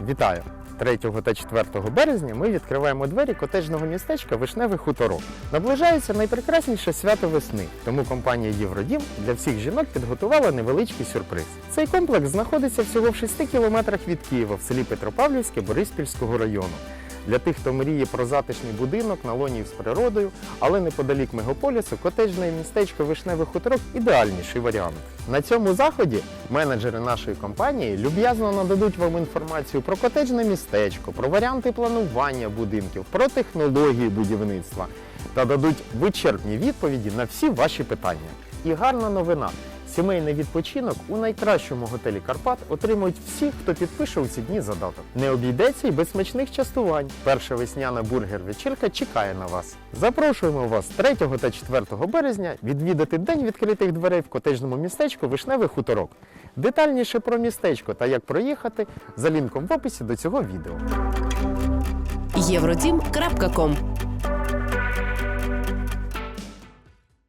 Вітаю! 3 та 4 березня ми відкриваємо двері котеджного містечка Вишневий хуторок. Наближається найпрекрасніше свято весни, тому компанія Євродім для всіх жінок підготувала невеличкий сюрприз. Цей комплекс знаходиться всього в 6 кілометрах від Києва в селі Петропавлівське Бориспільського району. Для тих, хто мріє про затишний будинок на лоні з природою, але неподалік мегаполісу, котеджне містечко Вишневий хуторок ідеальніший варіант. На цьому заході менеджери нашої компанії люб'язно нададуть вам інформацію про котеджне містечко, про варіанти планування будинків, про технології будівництва та дадуть вичерпні відповіді на всі ваші питання. І гарна новина. Сімейний відпочинок у найкращому готелі Карпат отримують всі, хто підпише у ці дні задаток. Не обійдеться й без смачних частувань. Перша весняна бургер-вечірка чекає на вас. Запрошуємо вас 3 та 4 березня відвідати день відкритих дверей в котеджному містечку Вишневий хуторок. Детальніше про містечко та як проїхати за лінком в описі до цього відео. Євродім.ком